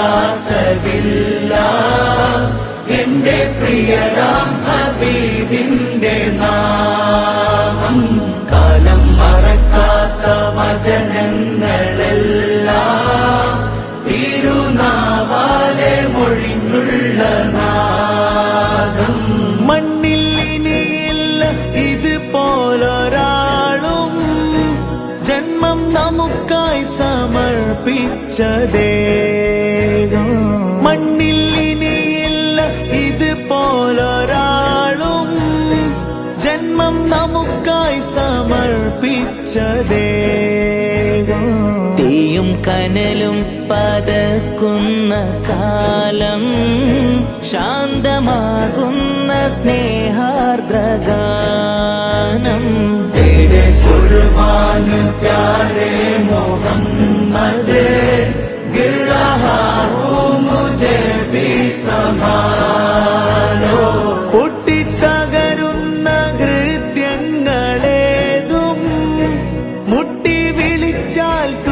കിട്ടാത്തതില്ല എന്റെ പ്രിയരാം ഹബീബിന്റെ നാമം കാലം മറക്കാത്ത വചനങ്ങളല്ല തിരുനാവാലെ മൊഴിഞ്ഞുള്ള നാദം. മണ്ണിൽ ഇനിയില്ല ഇതുപോലൊരാളും. ജന്മം നമുക്കായി സമർപ്പിച്ച ജന്മം നമുക്കായി സമർപ്പിച്ചതേകം തീയും കനലും പതക്കുന്ന കാലം ശാന്തമാകുന്ന സ്നേഹാർദ്രഗാനം തേരെ കുർബാൻ പ്യാരെ मोहम्मद गिर रहा हूँ मुझे भी संभाल echa el